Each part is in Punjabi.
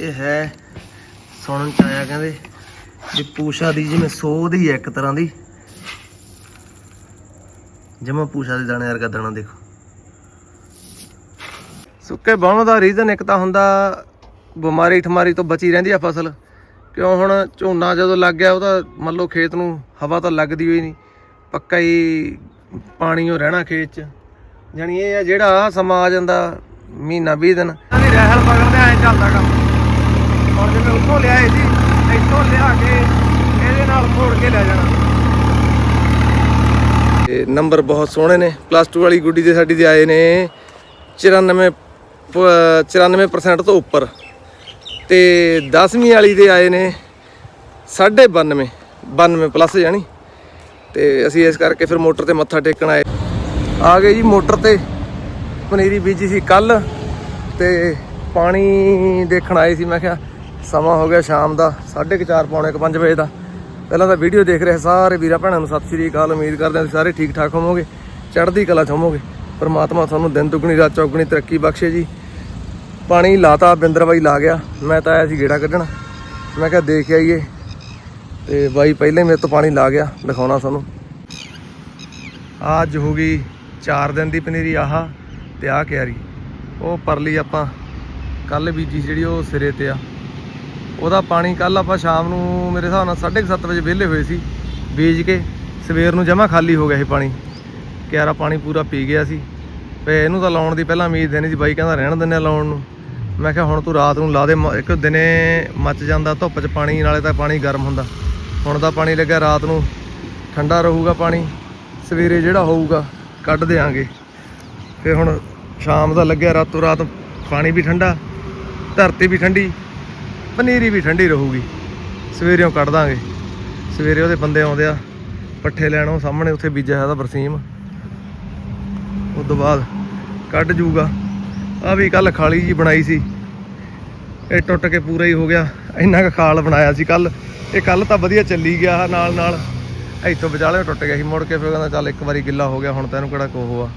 ਇਹ ਹੈ ਸੁਣਨ ਚ ਆਇਆ ਕਹਿੰਦੇ ਵੀ ਪੂਸ਼ਾ ਦੀ ਜਿਵੇਂ ਸੋਧ ਹੀ ਹੈ ਇੱਕ ਤਰ੍ਹਾਂ ਦੀ। ਜਮਾ ਪੂਸ਼ਾ ਦੇ ਦਾਣੇ ਵਰਗਾ ਦਾਣਾ ਦੇਖੋ। ਸੁੱਕੇ ਬਾਹਣ ਦਾ ਰੀਜ਼ਨ ਇੱਕ ਤਾਂ ਹੁੰਦਾ ਬਿਮਾਰੀ ਠਮਾਰੀ ਤੋਂ ਬਚੀ ਰਹਿੰਦੀ ਆ ਫਸਲ। ਕਿਉਂ ਹੁਣ ਝੋਨਾ ਜਦੋਂ ਲੱਗ ਗਿਆ ਉਹਦਾ ਮੰਨ ਲਓ ਖੇਤ ਨੂੰ ਹਵਾ ਤਾਂ ਲੱਗਦੀ ਹੋਈ ਨਹੀਂ। ਪੱਕਾ ਹੀ ਪਾਣੀ ਉਹ ਰਹਿਣਾ ਖੇਤ 'ਚ। ਜਾਣੀ ਇਹ ਆ ਜਿਹੜਾ ਆਹ ਸਮਾਂ ਆ ਜਾਂਦਾ ਮਹੀਨਾ 20 ਦਿਨ। ਰਹਿਲ ਪਕੜਦੇ ਐਂ ਚੱਲਦਾ ਕੰਮ। ਹੁਣ ਜਿਵੇਂ ਉੱਥੋਂ ਲਿਆਏ ਸੀ, ਇੱਥੋਂ ਲਿਆ ਕੇ ਇਹਦੇ ਨਾਲ ਫੋੜ ਕੇ ਲੈ ਜਾਣਾ। ਤੇ ਨੰਬਰ ਬਹੁਤ ਸੋਹਣੇ ਨੇ ਪਲੱਸ 2 ਵਾਲੀ ਗੁੱਡੀ ਦੇ ਸਾਡੀ ਦੇ ਆਏ ਨੇ 94 ਪ- 94% ਤੋਂ ਉੱਪਰ। ਤੇ 10ਵੀਂ ਵਾਲੀ ਦੇ ਆਏ ਨੇ 92 92 ਪਲੱਸ ਜਾਣੀ। ਤੇ ਅਸੀਂ ਇਸ ਕਰਕੇ ਫਿਰ ਮੋਟਰ ਤੇ ਮੱਥਾ ਟੇਕਣ ਆਏ। ਆ ਗਏ ਜੀ ਮੋਟਰ ਤੇ, ਪਨੀਰੀ ਬੀਜੀ ਸੀ ਕੱਲ ਤੇ ਪਾਣੀ ਦੇਖਣ ਆਏ ਸੀ, ਮੈਂ ਕਿਹਾ ਸਮਾਂ ਹੋ ਗਿਆ ਸ਼ਾਮ ਦਾ 4:30 ਪੌਣੇ 5 ਵਜੇ ਦਾ। ਪਹਿਲਾਂ ਤਾਂ ਵੀਡੀਓ ਦੇਖ ਰਹੇ ਸਾਰੇ ਵੀਰਾਂ ਭੈਣਾਂ ਨੂੰ, ਸਤਿ ਸ੍ਰੀ ਅਕਾਲ, ਉਮੀਦ ਕਰਦੇ ਹਾਂ ਸਾਰੇ ਠੀਕ ਠਾਕ ਹੋਵੋਗੇ, ਚੜ੍ਹਦੀ ਕਲਾ ਚ ਹੋਵੋਗੇ। ਪਰਮਾਤਮਾ ਤੁਹਾਨੂੰ ਦਿਨ ਦੁਗਣੀ, ਰਾਤ ਚੌਗਣੀ ਤਰੱਕੀ ਬਖਸ਼ੇ ਜੀ। ਪਾਣੀ ਲਾਤਾ ਬਿੰਦਰ ਬਾਈ ਲਾ ਗਿਆ, ਮੈਂ ਤਾਂ ਆਇਆ ਸੀ ਗੇੜਾ ਕੱਢਣ। ਮੈਂ ਕਿਹਾ ਦੇਖ ਆਈਏ। ਤੇ ਬਾਈ ਪਹਿਲੇ ਮੇਰੇ ਤੋਂ ਪਾਣੀ ਲਾ ਗਿਆ, ਦਿਖਾਉਣਾ ਤੁਹਾਨੂੰ। ਅੱਜ ਹੋ ਗਈ 4 ਦਿਨ ਦੀ ਪਨੀਰੀ ਆਹ ਤੇ ਆਹ ਕਿਆਰੀ। ਉਹ ਪਰਲੀ ਆਪਾਂ ਕੱਲ ਬੀਜੀ ਜਿਹੜੀ ਉਹ ਸਿਰੇ ਤੇ ਆ। ਉਹਦਾ ਪਾਣੀ ਕੱਲ ਆਪਾਂ ਸ਼ਾਮ ਨੂੰ ਮੇਰੇ ਹਿਸਾਬ ਨਾਲ 7:30 ਵਜੇ ਵਿਹਲੇ ਹੋਏ ਸੀ, ਬੀਜ ਕੇ ਸਵੇਰ ਨੂੰ ਜਮਾ ਖਾਲੀ ਹੋ ਗਿਆ ਸੀ ਪਾਣੀ। ਕਿਆਰਾ ਪਾਣੀ ਪੂਰਾ ਪੀ ਗਿਆ ਸੀ। ਤੇ ਇਹਨੂੰ ਤਾਂ ਲਾਉਣ ਦੀ ਪਹਿਲਾਂ ਉਮੀਦ ਦੇਣੀ ਸੀ, ਬਾਈ ਕਹਿੰਦਾ ਰਹਿਣ ਦਿੰਦੇ ਆ ਲਾਉਣ ਨੂੰ। ਮੈਂ ਕਿਹਾ ਹੁਣ ਤੂੰ ਰਾਤ ਨੂੰ ਲਾ ਦੇ, ਮ- ਇੱਕ ਦਿਨੇ ਮੱਚ ਜਾਂਦਾ, ਧੁੱਪ 'ਚ ਪਾਣੀ, ਨਾਲੇ ਤਾਂ ਪਾਣੀ ਗਰਮ ਹੁੰਦਾ। ਹੁਣ ਦਾ ਪਾਣੀ ਲੱਗਿਆ ਰਾਤ ਨੂੰ, ਠੰਡਾ ਰਹੂਗਾ ਪਾਣੀ, ਸਵੇਰੇ ਜਿਹੜਾ ਹੋਊਗਾ ਕੱਢ ਦੇਾਂਗੇ ਫਿਰ ਹੁਣ ਸ਼ਾਮ ਦਾ ਲੱਗਿਆ, ਰਾਤੋਂ ਰਾਤ ਪਾਣੀ ਵੀ ਠੰਡਾ, ਧਰਤੀ ਵੀ ਠੰਡੀ ਪਨੀਰੀ ਵੀ ਠੰਡੀ ਰਹੂਗੀ। ਸਵੇਰੇੋਂ ਕੱਢ ਦਾਂਗੇ। ਸਵੇਰੇ ਉਹਦੇ ਬੰਦੇ ਆਉਂਦੇ ਆ, ਪੱਠੇ ਲੈਣ, ਉਹ ਸਾਹਮਣੇ ਉੱਥੇ ਬੀਜਿਆ ਹੋਇਆ ਤਾਂ ਬਰਸੀਮ। ਉਸ ਤੋਂ ਬਾਅਦ ਕੱਢ ਜੂਗਾ। ਆ ਵੀ ਕੱਲ ਖਾਲੀ ਜੀ ਬਣਾਈ ਸੀ। ਇਹ ਟੁੱਟ ਕੇ ਪੂਰਾ ਹੀ ਹੋ ਗਿਆ। ਇੰਨਾ ਕੁ ਖਾਲ ਬਣਾਇਆ ਸੀ ਕੱਲ ਇਹ ਕੱਲ ਤਾਂ ਵਧੀਆ ਚੱਲੀ ਗਿਆ ਨਾਲ ਨਾਲ। ਇੱਥੋਂ ਵਿਚਾਲੇ ਟੁੱਟ ਗਿਆ ਸੀ। ਮੁੜ ਕੇ ਫਿਰ ਕਹਿੰਦਾ ਚੱਲ ਇੱਕ ਵਾਰੀ ਗਿੱਲਾ ਹੋ ਗਿਆ, ਹੁਣ ਤੈਨੂੰ ਕਿਹੜਾ ਕੋਹ ਆ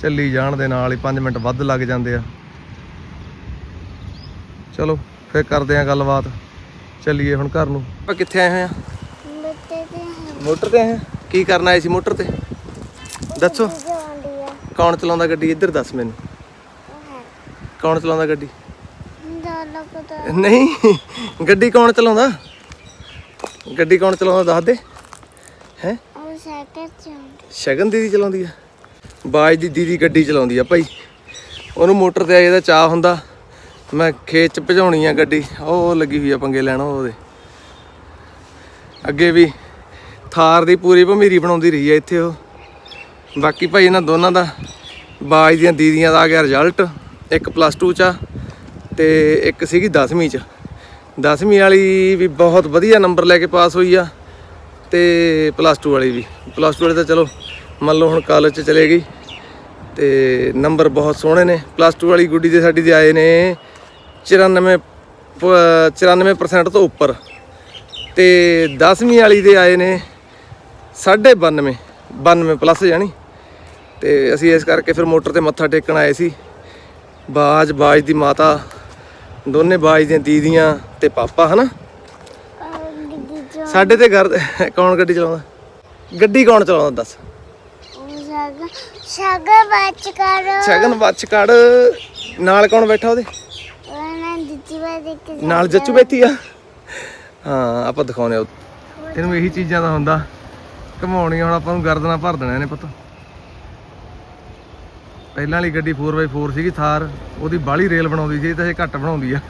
ਚੱਲੀ ਜਾਣ ਦੇ ਨਾਲ ਹੀ 5 ਮਿੰਟ ਵੱਧ ਲੱਗ ਜਾਂਦੇ ਆ। ਚਲੋ। ਫਿਰ ਕਰਦੇ ਆ ਗੱਲਬਾਤ। ਚੱਲੀਏ ਹੁਣ ਘਰ ਨੂੰ। ਆਪਾਂ ਕਿੱਥੇ ਆਏ ਹੋਏ ਆ? ਮੋਟਰ ਤੇ ਆਏ ਆ? ਕੀ ਕਰਨ ਆਏ ਸੀ ਮੋਟਰ ਤੇ? ਦੱਸੋ। ਕੌਣ ਚਲਾਉਂਦਾ ਗੱਡੀ? ਇੱਧਰ ਦੱਸ ਮੈਨੂੰ। ਕੌਣ ਚਲਾਉਂਦਾ ਗੱਡੀ? ਨਹੀਂ ਗੱਡੀ ਕੌਣ ਚਲਾਉਂਦਾ? ਗੱਡੀ ਕੌਣ ਚਲਾਉਂਦਾ ਦੱਸ ਦੇ। ਹੈ? ਸ਼ਗਨ ਦੀਦੀ ਚਲਾਉਂਦੀ ਆ। ਬਾਜ ਦੀ ਦੀਦੀ ਗੱਡੀ ਚਲਾਉਂਦੀ ਆ ਭਾਈ। ਉਹਨੂੰ ਮੋਟਰ ਤੇ ਆਏ ਦਾ ਚਾਹ ਹੁੰਦਾ। ਮੈਂ ਖੇਤ ਚ ਭਜਾਉਣੀ ਆ ਗੱਡੀ। ਉਹ ਲੱਗੀ ਹੋਈ ਆ ਪੰਗੇ ਲੈਣ ਉਹਦੇ। ਅੱਗੇ ਵੀ ਥਾਰ ਦੀ ਪੂਰੀ ਭਮੀਰੀ ਬਣਾਉਂਦੀ ਰਹੀ ਆ ਇੱਥੇ ਉਹ। ਬਾਕੀ ਭਾਈ ਇਹਨਾਂ ਦੋਨਾਂ ਦਾ ਬਾਜ ਦੀਆਂ ਦੀਦੀਆਂ ਦਾ ਆ ਗਿਆ ਰਿਜ਼ਲਟ ਇੱਕ ਪਲੱਸ 2 ਚ ਆ ਤੇ ਇੱਕ ਸੀਗੀ 10ਵੀਂ ਚ। 10ਵੀਂ ਵਾਲੀ ਵੀ ਬਹੁਤ ਵਧੀਆ ਨੰਬਰ ਲੈ ਕੇ ਪਾਸ ਹੋਈ ਆ ਤੇ ਪਲੱਸ 2 ਵਾਲੀ ਵੀ। ਪਲੱਸ 2 ਵਾਲੀ ਤਾਂ ਚਲੋ ਮੰਨ ਲਓ ਹੁਣ ਕਾਲਜ ਚ ਚਲੇ ਗਈ। ਤੇ ਨੰਬਰ ਬਹੁਤ ਸੋਹਣੇ ਨੇ। ਪਲੱਸ 2 ਵਾਲੀ ਗੁੱਡੀ ਦੇ ਸਾਡੀ ਦੇ ਆਏ ਨੇ 94 ਪ- 94% ਤੋਂ ਉੱਪਰ। ਤੇ 10ਵੀਂ ਵਾਲੀ ਦੇ ਆਏ ਨੇ 92 92 ਪਲੱਸ ਜਾਣੀ। ਤੇ ਅਸੀਂ ਇਸ ਕਰਕੇ ਫਿਰ ਮੋਟਰ ਤੇ ਮੱਥਾ ਟੇਕਣ ਆਏ ਸੀ। ਬਾਜ ਬਾਜ ਦੀ ਮਾਤਾ ਦੋਨੇ ਬਾਜ ਦੀਆਂ ਦੀਦੀਆਂ ਤੇ ਪਾਪਾ ਹਨਾ? ਸਾਡੇ ਤੇ ਘਰ ਕੌਣ ਗੱਡੀ ਚਲਾਉਂਦਾ? ਗੱਡੀ ਕੌਣ ਚਲਾਉਂਦਾ ਦੱਸ? ਸ਼ਗਰ ਬੱਚ ਕਰੋ। ਸ਼ਗਨ ਬੱਚ ਕੜ ਨਾਲ ਕੌਣ ਬੈਠਾ ਉਹਦੇ? ਵਾ ਦੇਖ ਕੇ ਨਾਲ ਜੱਚੂ ਬੈਠੀ ਆ। ਹਾਂ ਆਪਾਂ ਦਿਖਾਉਨੇ ਆ ਇਹਨੂੰ ਇਹੀ ਚੀਜ਼ਾਂ ਦਾ ਹੁੰਦਾ। ਘਮਾਉਣੀਆਂ ਹੁਣ ਆਪਾਂ ਨੂੰ ਗਰਦਨਾਂ ਭਰ ਦੇਣਾ ਇਹਨੇ ਪਤਾ। ਪਹਿਲਾਂ ਵਾਲੀ ਗੱਡੀ 4x4 ਸੀਗੀ ਥਾਰ। ਉਹਦੀ ਬਾਹਲੀ ਰੇਲ ਬਣਾਉਂਦੀ ਸੀ ਤਾਂ ਇਹ ਘੱਟ ਬਣਾਉਂਦੀ ਆ।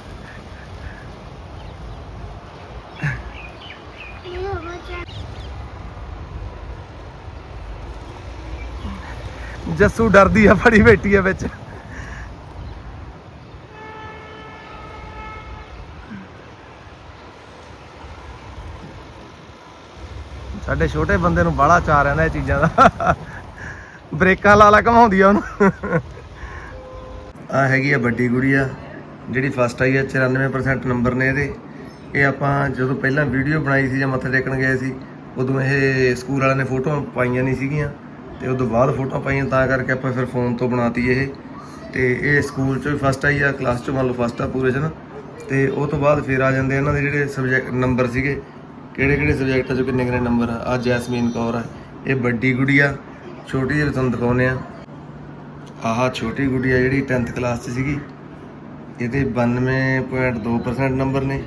ਜੱਸੂ ਡਰਦੀ ਆ ਫੜੀ ਬੈਠੀ ਆ ਵਿੱਚ। ਸਾਡੇ ਛੋਟੇ ਬੰਦੇ ਨੂੰ ਬਾਹਲਾ ਚਾਅ ਰਹਿੰਦਾ ਇਹ ਚੀਜ਼ਾਂ ਦਾ। ਬ੍ਰੇਕਾਂ ਲਾ ਲਾ ਘਮਾਉਂਦੀ ਆ ਉਹਨੂੰ। ਆ ਹੈਗੀ ਆ ਵੱਡੀ ਗੁੜੀਆ, ਜਿਹੜੀ ਫਸਟ ਆਈ ਆ 94% ਨੰਬਰ ਨੇ ਇਹਦੇ। ਇਹ ਆਪਾਂ ਜਦੋਂ ਪਹਿਲਾਂ ਵੀਡੀਓ ਬਣਾਈ ਸੀ ਜਾਂ ਮੱਥਾ ਟੇਕਣ ਗਏ ਸੀ, ਉਦੋਂ ਇਹ ਸਕੂਲ ਵਾਲਿਆਂ ਨੇ ਫੋਟੋਆਂ ਪਾਈਆਂ ਨਹੀਂ ਸੀਗੀਆਂ। ਤੇ ਉਦੋਂ ਬਾਅਦ ਫੋਟੋਆਂ ਪਾਈਆਂ, ਤਾਂ ਕਰਕੇ ਆਪਾਂ ਫਿਰ ਫੋਨ ਤੋਂ ਬਣਾਤੀ ਇਹ। ਤੇ ਇਹ ਸਕੂਲ ਚੋਂ ਫਸਟ ਆਈ ਆ ਕਲਾਸ ਚੋਂ ਮੰਨ ਲਓ ਫਸਟ ਆ ਪੂਰੇ ਚ ਨਾ ਤੇ ਉਹ ਤੋਂ ਬਾਅਦ ਫਿਰ ਆ ਜਾਂਦੇ ਇਹਨਾਂ ਦੇ ਜਿਹੜੇ ਸਬਜੈਕਟ ਨੰਬਰ ਸੀਗੇ। ਕਿਹੜੇ ਕਿਹੜੇ ਸਬਜੈਕਟਾਂ 'ਚੋਂ ਕਿੰਨੇ ਕਿੰਨੇ ਨੰਬਰ ਆ? ਆਹ ਜੈਸਮੀਨ ਕੌਰ ਆ, ਇਹ ਵੱਡੀ ਗੁੜੀਆ ਛੋਟੀ ਜਿਹੀ ਤੁਹਾਨੂੰ ਦਿਖਾਉਂਦੇ ਆ। ਆਹ ਛੋਟੀ ਗੁੜੀਆ ਜਿਹੜੀ 10th ਕਲਾਸ 'ਚ ਸੀਗੀ। ਇਹਦੇ 92.2% ਨੰਬਰ ਨੇ।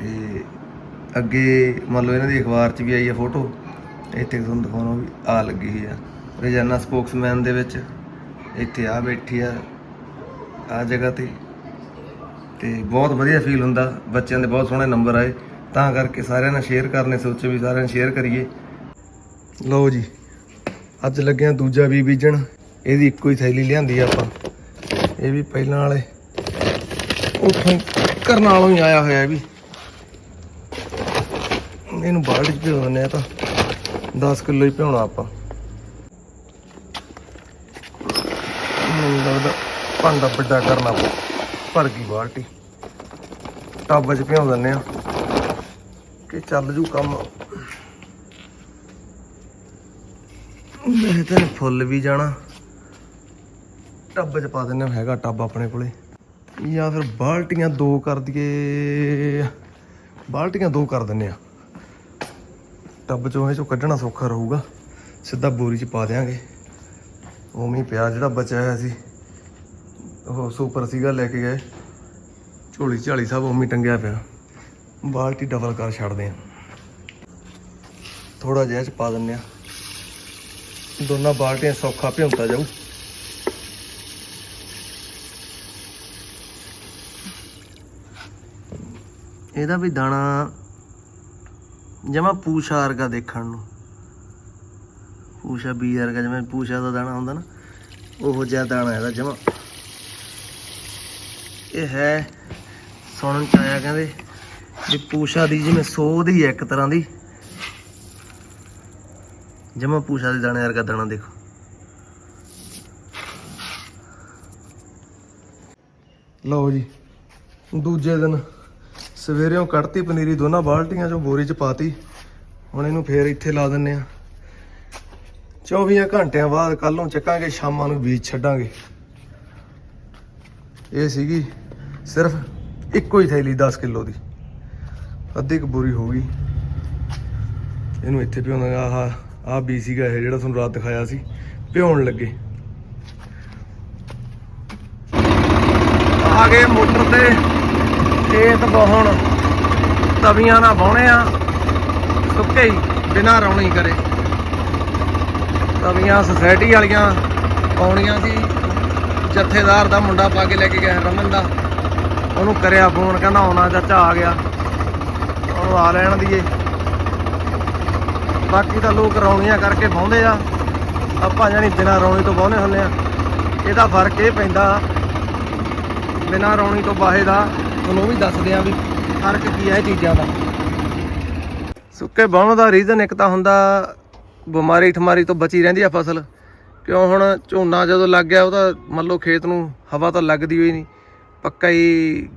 ਤੇ ਅੱਗੇ ਮੰਨ ਲਓ ਇਹਨਾਂ ਦੀ ਅਖਬਾਰ 'ਚ ਵੀ ਆਈ ਆ ਫੋਟੋ ਇੱਥੇ ਤੁਹਾਨੂੰ ਦਿਖਾਉਣਾ ਵੀ ਆ ਲੱਗੀ ਹੋਈ ਆ। ਰੋਜ਼ਾਨਾ ਸਪੋਕਸਮੈਨ ਦੇ ਵਿੱਚ ਇੱਥੇ ਆ ਬੈਠੀ ਆ ਆ ਜਗ੍ਹਾ ਤੇ। ਤੇ ਬਹੁਤ ਵਧੀਆ ਫੀਲ ਹੁੰਦਾ, ਬੱਚਿਆਂ ਦੇ ਬਹੁਤ ਸੋਹਣੇ ਨੰਬਰ ਆਏ। ਤਾਂ ਕਰਕੇ ਸਾਰਿਆਂ ਨੇ ਸ਼ੇਅਰ ਕਰਨੇ, ਸੋਚੇ ਵੀ ਸਾਰਿਆਂ ਨੇ ਸ਼ੇਅਰ ਕਰੀਏ। ਲਓ ਜੀ, ਅੱਜ ਲੱਗਿਆ ਦੂਜਾ ਵੀ ਬੀਜਣ। ਇਹਦੀ ਇੱਕੋ ਹੀ ਥੈਲੀ ਲਿਆਂਦੀ ਆਪਾਂ। ਇਹ ਵੀ ਪਹਿਲਾਂ ਵਾਲੇ। ਉੱਥੋਂ ਹੀ ਕਰਨਾਲੋਂ ਹੀ ਆਇਆ ਹੋਇਆ ਵੀ। ਇਹਨੂੰ ਬਾਲਟੀ 'ਚ ਭਿਓ ਦਿੰਦੇ ਆ ਤਾਂ 10 ਕਿਲੋ ਹੀ ਭਿਉਣਾ ਆਪਾਂ। ਮੈਨੂੰ ਲੱਗਦਾ ਭਾਂਡਾ ਵੱਡਾ ਕਰਨਾ ਪਊ। ਭਰ ਗਈ ਬਾਲਟੀ। ਟੱਬ 'ਚ ਭਿਉਂ ਦਿੰਦੇ ਆ। ਕਿ ਚੱਲ ਜੂ ਕੰਮ। ਮੈਂ ਤਾਂ ਫੁੱਲ ਵੀ ਜਾਣਾ। ਟੱਬ 'ਚ ਪਾ ਦਿੰਦੇ ਆ, ਹੈਗਾ ਟੱਬ ਆਪਣੇ ਕੋਲੇ। ਜਾਂ ਫਿਰ ਬਾਲਟੀਆਂ ਦੋ ਕਰ ਦਈਏ। ਬਾਲਟੀਆਂ ਦੋ ਕਰ ਦਿੰਨੇ ਆ। ਟੱਬ ਚੋਂ ਇਹ ਚੋਂ ਕੱਢਣਾ ਸੌਖਾ ਰਹੂਗਾ। ਸਿੱਧਾ ਬੋਰੀ 'ਚ ਪਾ ਦਿਆਂਗੇ। ਉਵੇਂ ਹੀ ਪਿਆ ਜਿਹੜਾ ਬਚਿਆ ਹੋਇਆ ਸੀ, ਉਹ ਸੁਪਰ ਸੀਗਾ ਲੈ ਕੇ ਗਏ। ਝੋਲੀ ਝਾਲੀ ਸਭ ਉਵੇਂ ਟੰਗਿਆ ਪਿਆ। ਬਾਲਟੀ ਡਬਲ ਕਰ ਛੱਡਦੇ ਆ ਥੋੜਾ ਜਿਹਾ 'ਚ ਪਾ ਦਿੰਨੇ ਆ ਦੋਨਾਂ ਬਾਲਟੀਆਂ ਸੌਖਾ ਭਿਉਂਦਾ ਜਾਊ। ਇਹਦਾ ਵੀ ਦਾਣਾ ਜਮਾ ਪੂਸ਼ਾ ਵਰਗਾ ਦੇਖਣ ਨੂੰ। ਪੂਸ਼ਾ ਬੀ ਵਰਗਾ ਜਿਵੇਂ ਪੂਸ਼ਾ ਦਾ ਦਾਣਾ ਹੁੰਦਾ ਨਾ, ਉਹੋ ਜਿਹਾ ਦਾਣਾ ਇਹਦਾ ਜਮਾ। ਇਹ ਹੈ, ਸੁਣਨ ਚ ਆਇਆ ਕਹਿੰਦੇ ਵੀ ਪੂਸ਼ਾ ਦੀ ਜਿਵੇਂ ਸੋਧ ਹੀ ਹੈ ਇੱਕ ਤਰ੍ਹਾਂ ਦੀ। ਜਮਾ ਪੂਸ਼ਾ ਦੇ ਦਾਣੇ ਵਰਗਾ ਦਾਣਾ ਦੇਖੋ। ਲਓ ਜੀ, ਦੂਜੇ ਦਿਨ ਸਵੇਰੇੋਂ ਕੱਢਤੀ ਪਨੀਰੀ ਦੋਨਾਂ ਬਾਲਟੀਆਂ ਚੋਂ ਬੋਰੀ ਚ ਪਾਤੀ। ਹੁਣ ਇਹਨੂੰ ਫੇਰ ਇੱਥੇ ਲਾ ਦਿੰਨੇ ਆ। 24 ਘੰਟਿਆਂ ਬਾਅਦ ਕੱਲੋਂ ਚੱਕਾਂਗੇ, ਸ਼ਾਮਾਂ ਨੂੰ ਬੀਜ ਛੱਡਾਂਗੇ। ਇਹ ਸੀਗੀ ਸਿਰਫ ਇੱਕੋ ਹੀ ਥੈਲੀ 10 ਕਿਲੋ ਦੀ। ਅੱਧੀ ਕੁ ਬੋਰੀ ਹੋ ਗਈ। ਇਹਨੂੰ ਇੱਥੇ ਭਿਉਂਦਾ ਆਹ ਆਹ ਬੀ ਸੀਗਾ ਇਹ ਜਿਹੜਾ ਤੁਹਾਨੂੰ ਰਾਤ ਦਿਖਾਇਆ ਸੀ ਭਿਉਣ ਲੱਗੇ। ਆ ਗਏ ਮੋਟਰ ਤੇ, ਖੇਤ ਬਹੁਣ ਤਵੀਆਂ ਨਾਲ ਬਹੁਣੇ ਆ ਸੁੱਕੇ ਹੀ, ਬਿਨਾਂ ਰੌਣੀ ਕਰੇ। ਤਵੀਆਂ ਸੁਸਾਇਟੀ ਵਾਲੀਆਂ ਪਾਉਣੀਆਂ ਸੀ। ਜਥੇਦਾਰ ਦਾ ਮੁੰਡਾ ਪਾ ਕੇ ਲੈ ਕੇ ਗਿਆ ਰਮਨ ਦਾ। ਉਹਨੂੰ ਕਰਿਆ ਫੋਨ, ਕਹਿੰਦਾ ਆਉਣਾ ਚਾਚਾ ਆ ਗਿਆ। ਉਹਨੂੰ ਆ ਲੈਣ ਦੀਏ। ਬਾਕੀ ਤਾਂ ਲੋਕ ਰੌਣੀਆਂ ਕਰਕੇ ਵਾਹੁੰਦੇ ਆ। ਆਪਾਂ ਜਾਨੀ ਬਿਨਾਂ ਰੌਣੀ ਤੋਂ ਵਾਹੁੰਦੇ ਹੁੰਦੇ ਆ। ਇਹਦਾ ਫ਼ਰਕ ਇਹ ਪੈਂਦਾ, ਬਿਨਾਂ ਰੌਣੀ ਤੋਂ ਬਾਹੇ ਦਾ, ਤੁਹਾਨੂੰ ਵੀ ਦੱਸਦੇ ਆ ਵੀ ਫ਼ਰਕ ਕੀ ਹੈ ਇਹ ਚੀਜ਼ਾਂ ਦਾ। ਸੁੱਕੇ ਬਾਹਣ ਦਾ ਰੀਜ਼ਨ ਇੱਕ ਤਾਂ ਹੁੰਦਾ, ਬਿਮਾਰੀ ਠਮਾਰੀ ਤੋਂ ਬਚੀ ਰਹਿੰਦੀ ਆ ਫਸਲ। ਕਿਉਂ ਹੁਣ ਝੋਨਾ ਜਦੋਂ ਲੱਗ ਗਿਆ, ਉਹ ਤਾਂ ਮੰਨ ਲਓ ਖੇਤ ਨੂੰ ਹਵਾ ਤਾਂ ਲੱਗਦੀ ਹੋਈ ਨਹੀਂ। ਪੱਕਾ ਹੀ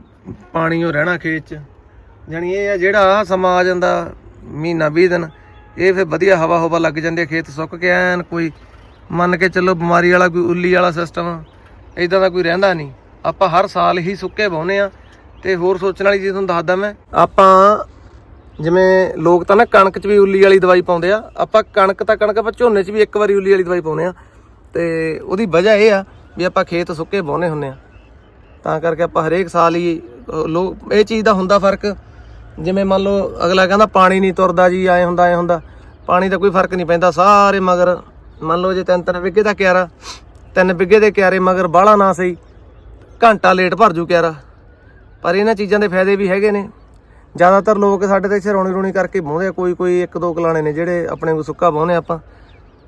ਪਾਣੀ ਉਹ ਰਹਿਣਾ ਖੇਤ 'ਚ। ਜਾਣੀ ਇਹ ਆ ਜਿਹੜਾ ਸਮਾਂ ਆ ਜਾਂਦਾ ਮਹੀਨਾ 20 ਦਿਨ ਇਹ ਫਿਰ ਵਧੀਆ ਹਵਾ ਹਵਾ ਲੱਗ ਜਾਂਦੀ ਹੈ ਖੇਤ ਸੁੱਕ ਕੇ ਐਨ ਕੋਈ ਮੰਨ ਕੇ ਚੱਲੋ ਬਿਮਾਰੀ ਵਾਲਾ ਕੋਈ ਉੱਲੀ ਵਾਲਾ ਸਿਸਟਮ ਇਦਾਂ ਦਾ ਕੋਈ ਰਹਿੰਦਾ ਨਹੀਂ। ਆਪਾਂ ਹਰ ਸਾਲ ਹੀ ਸੁੱਕੇ ਵਾਹੁੰਦੇ ਆ ਤੇ ਹੋਰ ਸੋਚਣ ਵਾਲੀ ਚੀਜ਼ ਤੁਹਾਨੂੰ ਦੱਸਦਾ ਮੈਂ। ਆਪਾਂ ਜਿਵੇਂ ਲੋਕ ਤਾਂ ਨਾ ਕਣਕ 'ਚ ਵੀ ਉੱਲੀ ਵਾਲੀ ਦਵਾਈ ਪਾਉਂਦੇ ਆ ਆਪਾਂ ਕਣਕ ਤਾਂ ਕਣਕ ਆਪਾਂ ਝੋਨੇ 'ਚ ਵੀ ਇੱਕ ਵਾਰੀ ਉੱਲੀ ਵਾਲੀ ਦਵਾਈ ਪਾਉਂਦੇ ਆ ਤੇ ਉਹਦੀ ਵਜ੍ਹਾ ਇਹ ਆ ਵੀ ਆਪਾਂ ਖੇਤ ਸੁੱਕੇ ਵਾਹੁੰਦੇ ਹੁੰਨੇ ਆ। ਤਾਂ ਕਰਕੇ ਆਪਾਂ ਹਰੇਕ ਸਾਲ ਹੀ ਅਹ, ਲੋਕ ਇਹ ਚੀਜ਼ ਦਾ ਹੁੰਦਾ ਫ਼ਰਕ ਜਿਵੇਂ ਮੰਨ ਲਓ ਅਗਲਾ ਕਹਿੰਦਾ ਪਾਣੀ ਨਹੀਂ ਤੁਰਦਾ ਜੀ ਐ ਹੁੰਦਾ ਐ ਹੁੰਦਾ। ਪਾਣੀ ਦਾ ਕੋਈ ਫ਼ਰਕ ਨਹੀਂ ਪੈਂਦਾ, ਸਾਰੇ ਮਗਰ। ਮੰਨ ਲਓ ਜੇ ਤਿੰਨ ਤਿੰਨ ਵਿਗੇ ਦਾ ਕਿਆਰਾ, ਤਿੰਨ ਵਿਗੇ ਦੇ ਕਿਆਰੇ ਮਗਰ ਬਾਹਲਾ ਨਾ ਸਹੀ, ਘੰਟਾ ਲੇਟ ਭਰ ਜੂ ਕਿਆਰਾ। ਪਰ ਇਹਨਾਂ ਚੀਜ਼ਾਂ ਦੇ ਫਾਇਦੇ ਵੀ ਹੈਗੇ ਨੇ। ਜ਼ਿਆਦਾਤਰ ਲੋਕ ਸਾਡੇ ਤੇ ਇੱਥੇ ਰੋਣੀ ਰੌਣੀ ਕਰਕੇ ਵਾਹੁੰਦੇ ਆ, ਕੋਈ ਕੋਈ ਇੱਕ ਦੋ ਕਲਾਣੇ ਨੇ ਜਿਹੜੇ ਆਪਣੇ ਕੋ ਸੁੱਕਾ ਵਾਹੁੰਦੇ ਆਪਾਂ।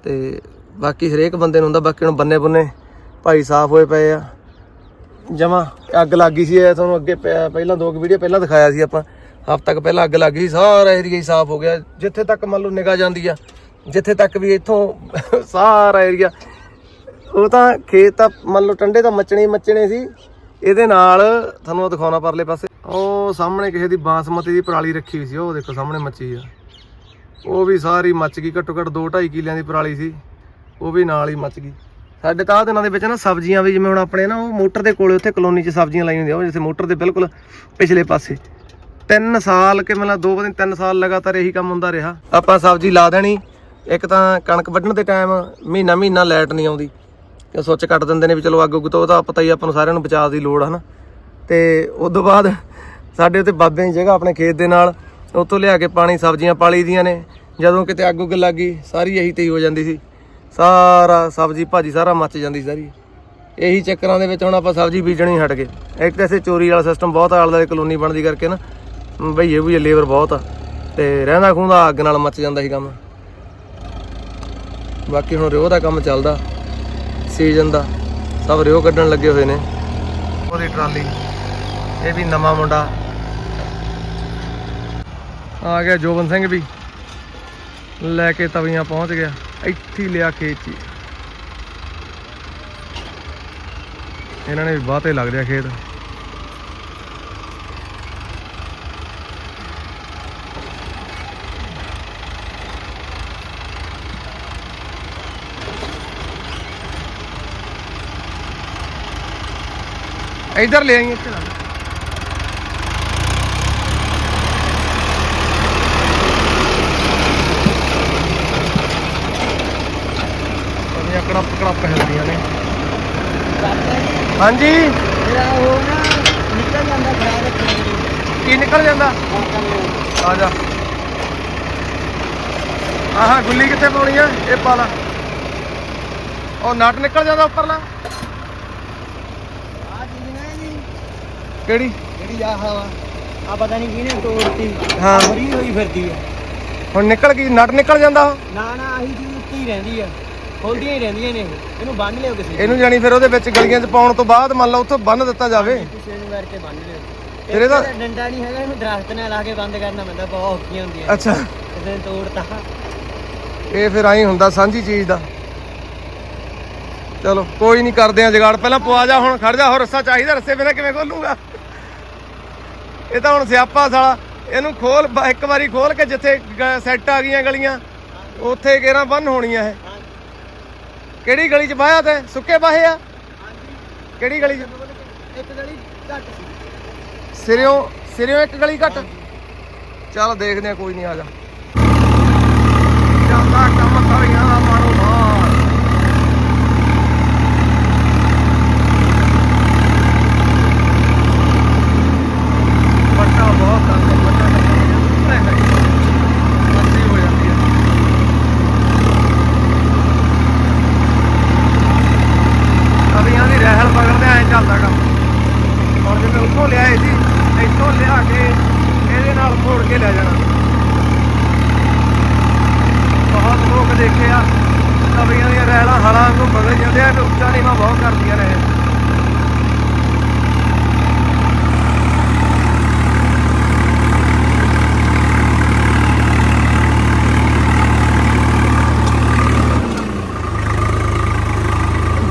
ਤੇ ਬਾਕੀ ਹਰੇਕ ਬੰਦੇ ਨੂੰ ਹੁੰਦਾ, ਬਾਕੀ ਹੁਣ ਬੰਨੇ ਬੰਨੇ ਭਾਈ ਸਾਫ਼ ਹੋਏ ਪਏ ਆ। ਜਮਾ ਅੱਗ ਲੱਗ ਗਈ ਸੀ, ਇਹ ਤੁਹਾਨੂੰ ਅੱਗੇ ਪ- ਪਹਿਲਾਂ ਦੋ ਕੁ ਵੀਡੀਓ ਪਹਿਲਾਂ ਦਿਖਾਇਆ ਸੀ ਆਪਾਂ। ਹਫ਼ਤਾ ਤੱਕ ਪਹਿਲਾਂ ਅੱਗ ਲੱਗ ਗਈ, ਸਾਰਾ ਏਰੀਆ ਹੀ ਸਾਫ਼ ਹੋ ਗਿਆ। ਜਿੱਥੇ ਤੱਕ ਮੰਨ ਲਓ ਨਿਗਾਹ ਜਾਂਦੀ ਆ, ਜਿੱਥੇ ਤੱਕ ਵੀ ਇੱਥੋਂ ਸਾਰਾ ਏਰੀਆ ਉਹ ਤਾਂ ਖੇਤ ਤਾਂ ਮੰਨ ਲਓ ਟੰਡੇ ਤਾਂ ਮੱਚਣੇ ਹੀ ਮੱਚਣੇ ਸੀ। ਇਹਦੇ ਨਾਲ ਤੁਹਾਨੂੰ ਦਿਖਾਉਣਾ ਪਰਲੇ ਪਾਸੇ। ਉਹ ਸਾਹਮਣੇ ਕਿਸੇ ਦੀ ਬਾਸਮਤੀ ਦੀ ਪਰਾਲੀ ਰੱਖੀ ਹੋਈ ਸੀ, ਉਹ ਦੇਖੋ ਸਾਹਮਣੇ ਮੱਚੀ ਆ। ਉਹ ਵੀ ਸਾਰੀ ਮੱਚ ਗਈ, ਘੱਟੋ ਘੱਟ 2 2.5 ਕਿੱਲਿਆਂ ਦੀ ਪਰਾਲੀ ਸੀ। ਉਹ ਵੀ ਨਾਲ ਹੀ ਮੱਚ ਗਈ। ਸਾਡੇ ਤਾਂ ਦਿਨਾਂ ਦੇ ਵਿੱਚ ਨਾ ਸਬਜ਼ੀਆਂ ਵੀ ਜਿਵੇਂ ਹੁਣ ਆਪਣੇ ਨਾ ਉਹ ਮੋਟਰ ਦੇ ਕੋਲੇ ਉੱਥੇ ਕਲੋਨੀ 'ਚ ਸਬਜ਼ੀਆਂ ਲਾਈ ਹੁੰਦੀਆਂ, ਉਹ ਜਿੱਥੇ ਮੋਟਰ ਦੇ ਬਿਲਕੁਲ ਪਿਛਲੇ ਪਾਸੇ। ਤਿੰਨ ਸਾਲ ਕਿ ਮਤਲਬ ਦੋ ਦਿਨ ਤਿੰਨ ਸਾਲ ਲਗਾਤਾਰ ਇਹੀ ਕੰਮ ਹੁੰਦਾ ਰਿਹਾ। ਆਪਾਂ ਸਬਜ਼ੀ ਲਾ ਦੇਣੀ, ਇੱਕ ਤਾਂ ਕਣਕ ਵੱਢਣ ਦੇ ਟਾਈਮ ਮਹੀਨਾ ਮਹੀਨਾ ਲਾਈਟ ਨਹੀਂ ਆਉਂਦੀ। ਕਿ ਸੁੱਚ ਕੱਟ ਦਿੰਦੇ ਨੇ ਵੀ ਚਲੋ ਅੱਗ ਉੱਗ ਤੋਂ ਉਹਦਾ ਪਤਾ ਹੀ ਆਪਾਂ ਨੂੰ ਸਾਰਿਆਂ ਨੂੰ ਬਚਾਅ ਦੀ ਲੋੜ ਹਨਾ। ਤੇ ਉਸ ਤੋਂ ਬਾਅਦ ਸਾਡੇ ਉੱਤੇ ਬਾਬੇ ਦੀ ਜਗ੍ਹਾ ਆਪਣੇ ਖੇਤ ਦੇ ਨਾਲ, ਉੱਥੋਂ ਲਿਆ ਕੇ ਪਾਣੀ, ਸਬਜ਼ੀਆਂ ਪਾਲੀ ਦੀਆਂ ਨੇ। ਜਦੋਂ ਕਿਤੇ ਅੱਗ ਉੱਗ ਲੱਗ ਗਈ, ਸਾਰੀ ਇਹੀ ਤੇਈ ਹੋ ਜਾਂਦੀ ਸੀ। ਸਾਰਾ ਸਬਜ਼ੀ ਭਾਜੀ ਸਾਰਾ ਮੱਚ ਜਾਂਦੀ ਸਾਰੀ। ਇਹੀ ਚੱਕਰਾਂ ਦੇ ਵਿੱਚ ਹੁਣ ਆਪਾਂ ਸਬਜ਼ੀ ਬੀਜਣੀ ਹਟ ਗਏ। ਇੱਕ ਤਾਂ ਇਸੇ ਚੋਰੀ ਵਾਲਾ ਸਿਸਟਮ ਬਹੁਤ ਆਲੇ ਕਲੋਨੀ ਬਣਦੀ ਕਰਕੇ ਨਾ। ਭਈਏ ਵੀ ਲੇਬਰ ਬਹੁਤ ਆ। ਤੇ ਰਹਿੰਦਾ ਖੂੰਦਾ ਅੱਗ ਨਾਲ ਮੱਚ ਜਾਂਦਾ ਸੀ ਕੰਮ। ਬਾਕੀ ਹੁਣ ਰਿਓ ਦਾ ਕੰਮ ਚੱਲਦਾ ਸੀਜ਼ਨ ਦਾ। ਸਭ ਰਿਓ ਕੱਢਣ ਲੱਗੇ ਹੋਏ ਨੇ। ਉਹਦੀ ਟਰਾਲੀ, ਇਹ ਵੀ ਨਵਾਂ ਮੁੰਡਾ। ਆ ਗਿਆ ਜੋਬਨ ਸਿੰਘ ਵੀ। ਲੈ ਕੇ ਤਵੀਆਂ ਪਹੁੰਚ ਗਿਆ, ਇੱਥੇ ਲਿਆ ਖੇਤ 'ਚ। ਹੀ। ਇਹਨਾਂ ਨੇ ਵੀ ਬਾਤੇ ਲੱਗ ਰਿਹਾ ਖੇਤ। ਇਧਰ ਲੈ ਆਈ ਇੱਥੇ ਲਾ ਕੜਪ ਕੜਪ ਹਿਲਦੀਆਂ ਨੇ। ਹਾਂਜੀ? ਉਹ ਨਾ ਨਿਕਲ ਜਾਂਦਾ ਖਰਾਬ ਕੀ ਨਿਕਲ ਜਾਂਦਾ? ਆ ਜਾ। ਆਹ, ਗੁੱਲੀ ਕਿੱਥੇ ਪਾਉਣੀ ਆ? ਇਹ ਪਾ ਲਾ। ਉਹ ਨਟ ਨਿਕਲ ਜਾਂਦਾ ਉੱਪਰਲਾ ਆ ਚੀਜ਼ ਨਾ ਜੀ ਕਿਹੜੀ? ਜਿਹੜੀ ਆਹ ਵਾ। ਆ ਪਤਾ ਨਹੀਂ ਕਿਹਨੇ ਤੋੜਤੀ। ਹਾਂ। ਮਰੀ ਹੋਈ ਫਿਰਦੀ ਆ। ਹੁਣ ਨਿਕਲ ਗਈ ਨਟ ਨਿਕਲ ਜਾਂਦਾ ਉਹ। ਨਾ ਨਾ ਆਹੀ ਚੀਜ਼ ਉੱਤੇ ਹੀ ਰਹਿੰਦੀ ਆ। ਖੋਲਦੀਆਂ ਹੀ ਰਹਿੰਦੀਆਂ ਨੇ ਇਹ। ਇਹਨੂੰ ਬੰਨ ਲਿਓ ਕਿਸੇ ਇਹਨੂੰ ਜਾਣੀ ਫਿਰ ਉਹਦੇ ਵਿੱਚ ਗਲੀਆਂ 'ਚ ਪਾਉਣ ਤੋਂ ਬਾਅਦ ਮੰਨ ਲਓ ਉੱਥੋਂ ਬੰਨ ਦਿੱਤਾ ਜਾਵੇ। ਕਿਸੇ ਨੂੰ ਕਰਕੇ ਬੰਨ ਲਿਓ। ਫਿਰ ਇਹਦਾ- ਇੱਕ ਡੰਡਾ ਨਹੀਂ ਹੈਗਾ ਇਹਨੂੰ ਦਰਖਤ ਨਾਲ ਲਾ ਕੇ ਬੰਦ ਕਰਨਾ ਪੈਂਦਾ ਬਹੁਤ ਔਖੀਆਂ ਹੁੰਦੀਆਂ। ਅੱਛਾ। ਕਿਸੇ ਨੇ ਤੋੜਤਾ। ਇਹ ਫਿਰ ਆਈ ਹੁੰਦਾ ਸਾਂਝੀ ਚੀਜ਼ ਦਾ। ਚਲੋ ਕੋਈ ਨਹੀਂ ਕਰਦੇ ਆ ਜਗਾੜ। ਪਹਿਲਾਂ ਪਵਾ ਜਾ ਹੁਣ ਖੜ ਜਾ। ਰੱਸਾ ਚਾਹੀਦਾ ਰੱਸੇ ਬਿਨਾਂ ਕਿਵੇਂ ਖੋਲੂਗਾ? ਇਹ ਤਾਂ ਹੁਣ ਸਿਆਪਾ ਸਾਲਾ। ਇਹਨੂੰ ਖੋਲ ਇੱਕ ਵਾਰੀ ਖੋਲ ਕੇ ਜਿੱਥੇ ਸੈੱਟ ਆ ਗਈਆਂ ਗਲੀਆਂ ਉੱਥੇ ਗੇਰਾਂ ਬੰਨ ਹੋਣੀਆਂ ਇਹ। ਕਿਹੜੀ ਗਲੀ 'ਚ ਬਾਹਿਆ ਤੇ? ਸੁੱਕੇ ਬਾਹੇ ਆ? ਕਿਹੜੀ ਗਲੀ 'ਚ? ਇੱਕ ਗਲੀ ਘੱਟ ਸੀ। ਸਿਰਿਓਂ ਸਿਰਿਓਂ ਇੱਕ ਗਲੀ ਘੱਟ? ਚੱਲ ਦੇਖਦੇ ਆ ਕੋਈ ਨਹੀਂ ਆ ਜਾ। ਚੱਲਦਾ ਕੰਮ ਕਰੀਆਂ ਦਾ ਮਾਰੋ ਮਾਰ ਬੱਟਾ ਬਹੁਤ ਕਰਦੇ ਬੱਟਾ ਮੱਛੀ ਹੋ ਜਾਂਦੀ ਹੈ ਅਭੀਆਂ ਦੀ ਰਹਿਲ ਪਕੜਦੇ ਐ ਚੱਲਦਾ ਕੰਮ ਹੁਣ ਜਿਵੇਂ ਉੱਥੋਂ ਲਿਆਏ ਸੀ ਇੱਥੋਂ ਕੇ ਇਹਦੇ ਨਾਲ ਮੋੜ ਕੇ ਲੈ ਜਾਣਾ। ਬਹੁਤ ਲੋਕ ਦੇਖੇ ਆ ਦੀਆਂ ਰਹਿਲਾਂ ਹਲਾਂ ਨੂੰ ਬਦਲ ਜਾਂਦੇ ਆ ਉੱਚਾ ਨੀਵਾਂ ਬਹੁਤ ਕਰਦੀਆਂ ਨੇ ਇਹ।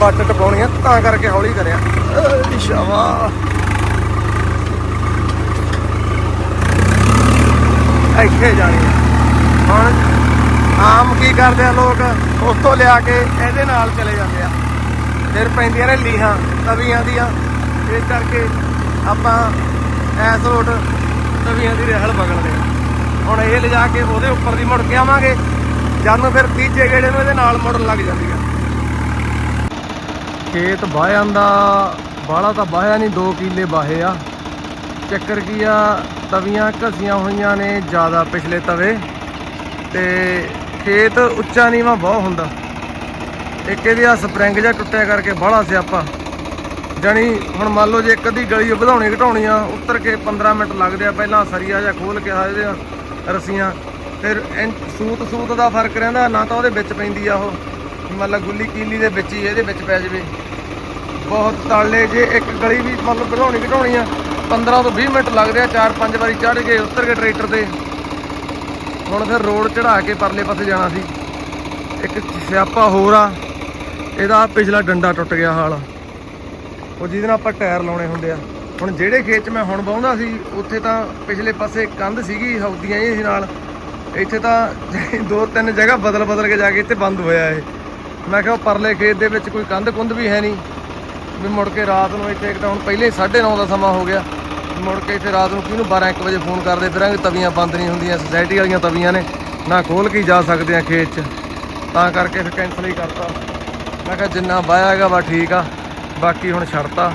ਬੱਟ ਟਪਾਉਣੀਆਂ ਤਾਂ ਕਰਕੇ ਹੌਲੀ ਕਰਿਆ। ਏ ਇੱਥੇ ਜਾਣੀ ਆ। ਹੁਣ ਆਮ ਕੀ ਕਰਦੇ ਆ ਲੋਕ? ਉਸ ਤੋਂ ਲਿਆ ਕੇ ਇਹਦੇ ਨਾਲ ਚਲੇ ਜਾਂਦੇ ਆ। ਫਿਰ ਪੈਂਦੀਆਂ ਨੇ ਲੀਹਾਂ, ਤਵੀਆਂ ਦੀਆਂ। ਇਸ ਕਰਕੇ ਆਪਾਂ ਐਸ ਰੋਡ ਤਵੀਆਂ ਦੀ ਰਹਿਲ ਪਕੜਦੇ ਆ। ਹੁਣ ਇਹ ਲਿਜਾ ਕੇ ਉਹਦੇ ਉੱਪਰ ਦੀ ਮੁੜ ਕੇ ਆਵਾਂਗੇ। ਜਦ ਨੂੰ ਫਿਰ ਤੀਜੇ ਗੇੜੇ ਨੂੰ ਇਹਦੇ ਨਾਲ ਮੁੜਨ ਲੱਗ ਜਾਂਦੀ ਆ। ਖੇਤ ਬਾਹਿਆਂ ਦਾ, ਬਾਹਲਾ ਤਾਂ ਬਾਹਿਆ ਨਹੀਂ 2 ਕਿੱਲੇ ਬਾਹੇ ਆ। ਚੱਕਰ ਕੀ ਆ? ਤਵੀਆਂ ਘਸੀਆਂ ਹੋਈਆਂ ਨੇ ਜ਼ਿਆਦਾ ਪਿਛਲੇ ਤਵੇ ਤੇ ਖੇਤ ਉੱਚਾ ਨੀਵਾਂ ਬਹੁਤ ਹੁੰਦਾ। ਇੱਕ ਇਹਦੀ ਆ ਸਪਰਿੰਗ ਜਿਹਾ ਟੁੱਟਿਆ ਕਰਕੇ ਬਾਹਲਾ ਸਿਆਪਾ। ਜਾਣੀ ਹੁਣ ਮੰਨ ਲਓ ਜੇ ਇੱਕ ਅੱਧੀ ਗਲੀ ਵਧਾਉਣੀ ਘਟਾਉਣੀ ਆ, ਉੱਤਰ ਕੇ 15 ਮਿੰਟ ਲੱਗਦੇ ਆ, ਪਹਿਲਾਂ ਸਰੀਆ ਜਿਹਾ ਖੋਲ ਕੇ ਆ ਇਹਦੇ ਰਸੀਆਂ। ਫਿਰ ਐਨ- ਸੂਤ ਸੂਤ ਦਾ ਫ਼ਰਕ ਰਹਿੰਦਾ, ਨਾ ਤਾਂ ਉਹਦੇ ਵਿੱਚ ਪੈਂਦੀ ਆ ਉਹ। ਮਤਲਬ ਗੁੱਲੀ ਕੀਲੀ ਦੇ ਵਿੱਚ ਹੀ ਇਹਦੇ ਵਿੱਚ ਪੈ ਜਾਵੇ। ਬਹੁਤ ਤਾਲੇ ਜੇ ਇੱਕ ਗਲੀ ਵੀ ਮਤਲਬ ਵਧਾਉਣੀ ਘਟਾਉਣੀ ਆ 15 ਤੋਂ 20 ਮਿੰਟ ਲੱਗਦੇ ਆ ਚਾਰ ਪੰਜ ਵਾਰੀ ਚੜ੍ਹ ਗਏ ਉਤਰ ਕੇ ਟਰੈਕਟਰ ਤੇ। ਹੁਣ ਫਿਰ ਰੋਡ ਚੜਾ ਕੇ ਪਰਲੇ ਪਾਸੇ ਜਾਣਾ ਸੀ। ਇੱਕ ਸਿਆਪਾ ਹੋਰ ਆ, ਇਹਦਾ ਪਿਛਲਾ ਡੰਡਾ ਟੁੱਟ ਗਿਆ ਹਾਲ। ਉਹ ਜਿਹਦੇ ਨਾਲ ਆਪਾਂ ਟਾਇਰ ਲਾਉਣੇ ਹੁੰਦੇ ਆ। ਹੁਣ ਜਿਹੜੇ ਖੇਤ 'ਚ ਮੈਂ ਹੁਣ ਬਾਉਂਦਾ ਸੀ, ਉੱਥੇ ਤਾਂ ਪਿਛਲੇ ਪਾਸੇ ਕੰਧ ਸੀਗੀ, ਹੌਦੀਆਂ ਹੀ ਨਾਲ। ਇੱਥੇ ਤਾਂ ਦੋ ਤਿੰਨ ਜਗ੍ਹਾ ਬਦਲ ਬਦਲ ਕੇ ਜਾ ਕੇ ਇੱਥੇ ਬੰਦ ਹੋਇਆ ਇਹ। ਮੈਂ ਕਿਹਾ ਉਹ ਪਰਲੇ ਖੇਤ ਦੇ ਵਿੱਚ ਕੋਈ ਕੰਧ ਕੁੰਧ ਵੀ ਹੈ ਨਹੀਂ। ਵੀ ਮੁੜ ਕੇ ਰਾਤ ਨੂੰ ਇੱਥੇ ਇੱਕ ਤਾਂ ਹੁਣ ਪਹਿਲੇ 9:30 ਦਾ ਸਮਾਂ ਹੋ ਗਿਆ। ਮੁੜ ਕੇ ਇੱਥੇ ਰਾਤ ਨੂੰ ਕਿਹਨੂੰ 12 1 ਵਜੇ ਫੋਨ ਕਰਦੇ ਫਿਰਾਂਗੇ, ਤਵੀਆਂ ਬੰਦ ਨਹੀਂ ਹੁੰਦੀਆਂ ਸੁਸਾਇਟੀ ਵਾਲੀਆਂ ਤਵੀਆਂ ਨੇ, ਨਾ ਖੋਲ ਕੇ ਹੀ ਜਾ ਸਕਦੇ ਆ ਖੇਤ 'ਚ। ਤਾਂ ਕਰਕੇ ਫਿਰ ਕੈਂਸਲ ਹੀ ਕਰਤਾ। ਮੈਂ ਕਿਹਾ ਜਿੰਨਾ ਵਾਇਆ ਹੈਗਾ ਵਾ ਠੀਕ ਆ, ਬਾਕੀ ਹੁਣ ਛੱਡਤਾ।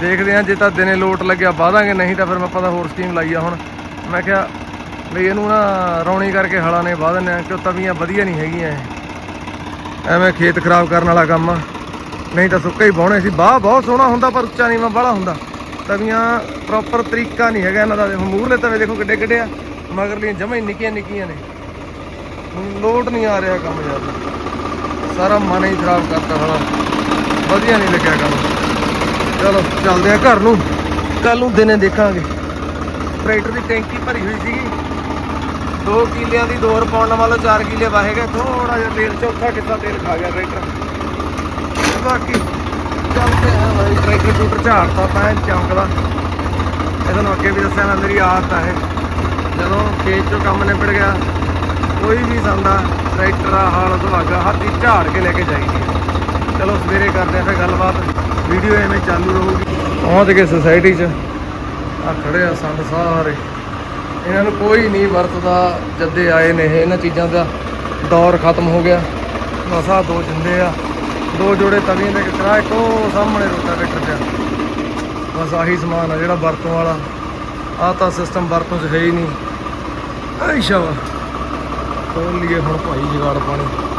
ਦੇਖਦੇ ਆ ਜੇ ਤਾਂ ਦਿਨੇ ਲੋਟ ਲੱਗਿਆ ਵਾਦਾਂਗੇ ਨਹੀਂ ਤਾਂ ਫਿਰ ਮੈਂ ਪਤਾ ਹੋਰ ਸਕੀਮ ਲਾਈ ਆ ਹੁਣ। ਮੈਂ ਕਿਹਾ ਵੀ ਇਹਨੂੰ ਨਾ ਰੌਣੀ ਕਰਕੇ ਹਲਾਂ ਨੇ ਵਾਹ ਦਿੰਦੇ ਆ ਕਿ ਤਵੀਆਂ ਵਧੀਆ ਨਹੀਂ ਹੈਗੀਆਂ ਇਹ। ਐਵੇਂ ਖੇਤ ਖਰਾਬ ਕਰਨ ਵਾਲਾ ਕੰਮ ਆ। ਨਹੀਂ ਤਾਂ ਸੁੱਕੇ ਹੀ ਬਾਉਣੇ ਸੀ। ਬਾਹ ਬਹੁਤ ਸੋਹਣਾ ਹੁੰਦਾ, ਪਰ ਉੱਚਾ ਨਹੀਂ ਮੈਂ ਬਾਹਲਾ ਹੁੰਦਾ। ਤਵੀਆਂ ਪ੍ਰੋਪਰ ਤਰੀਕਾ ਨਹੀਂ ਹੈਗਾ ਇਹਨਾਂ ਦਾ। ਦੇਖੋ ਮੂਹਰਲੇ ਤਵੇ ਦੇਖੋ ਕਿੱਡੇ ਕਿੱਡੇ ਆ। ਮਗਰਲੀਆਂ ਜਮਾਂ ਹੀ ਨਿੱਕੀਆਂ ਨਿੱਕੀਆਂ ਨੇ। ਹੁਣ ਲੋਟ ਨਹੀਂ ਆ ਰਿਹਾ ਕੰਮ ਯਾਰ ਸਾਰਾ ਮਨ ਹੀ ਖਰਾਬ ਕਰਤਾ ਹਲਾ ਵਧੀਆ ਨਹੀਂ ਲੱਗਿਆ ਕੰਮ। ਚਲੋ, ਚੱਲਦੇ ਆ ਘਰ ਨੂੰ। ਕੱਲ ਨੂੰ ਦਿਨੇ ਦੇਖਾਂਗੇ। ਟਰੈਕਟਰ ਦੀ ਟੈਂਕੀ ਭਰੀ ਹੋਈ ਸੀਗੀ। 2 ਕਿੱਲਿਆਂ ਦੀ 2 ਪਾਉਣ ਵਾਲਾ 4 ਕਿੱਲੇ ਵਾਹੇਗਾ ਥੋੜਾ ਜਿਹਾ ਤੇਲ, ਚੌਥਾ ਕਿੱਤਾ ਤੇਲ ਖਾ ਗਿਆ ਟਰੈਕਟਰ। ਬਾਕੀ ਚੱਲ ਆ ਭਾਈ ਟਰੈਕਟਰ ਟੂਟਰ ਝਾੜਤਾ ਤਾਂ ਚੌਂਕਦਾ ਇਹਨੂੰ ਨੂੰ ਅੱਗੇ ਵੀ ਦੱਸਿਆ ਮੈਂ, ਮੇਰੀ ਆਦਤ ਆ ਇਹ। ਜਦੋਂ ਖੇਤ ਚੋਂ ਕੰਮ ਨਿਬੜ ਗਿਆ, ਕੋਈ ਵੀ ਸੰਦਾ ਟਰੈਕਟਰ ਆ ਹਾਲ ਸੁਹਾਗਾ ਹੱਥੀ ਝਾੜ ਕੇ ਲੈ ਕੇ ਜਾਈਦੀ ਚਲੋ, ਸਵੇਰੇ ਕਰਦੇ ਆ ਫਿਰ ਗੱਲਬਾਤ। ਵੀਡੀਓ ਐਵੇਂ ਚਾਲੂ ਰਹੂਗੀ। ਪਹੁੰਚ ਗਏ ਸੁਸਾਇਟੀ 'ਚ। ਆ ਖੜੇ ਆ ਸੰਦ ਸਾਰੇ। ਇਹਨਾਂ ਨੂੰ ਕੋਈ ਨਹੀਂ ਵਰਤਦਾ, ਜੱਦੇ ਆਏ ਨੇ ਇਹਨਾਂ ਚੀਜ਼ਾਂ ਦਾ ਦੌਰ ਖਤਮ ਹੋ ਗਿਆ। ਮਸਾ ਦੋ ਜਿੰਦੇ ਆ। ਦੋ ਜੋੜੇ ਤਵੀਆਂ ਦੇ ਕਿਸਰਾ ਇੱਕ ਉਹ ਸਾਹਮਣੇ ਰੋਟਾ ਵੇਟਰ ਪਿਆ ਬਸ ਆਹੀ ਸਮਾਨ ਆ ਜਿਹੜਾ ਵਰਤੋਂ ਵਾਲਾ। ਆਹ ਤਾਂ ਸਿਸਟਮ ਵਰਤੋਂ 'ਚ ਹੈ ਹੀ ਨਹੀਂ। ਆਈ ਸ਼ਾਵਾ। ਖੋਲ ਲਈਏ ਹੁਣ ਭਾਈ ਜਗਾੜ ਪਾਣੀ।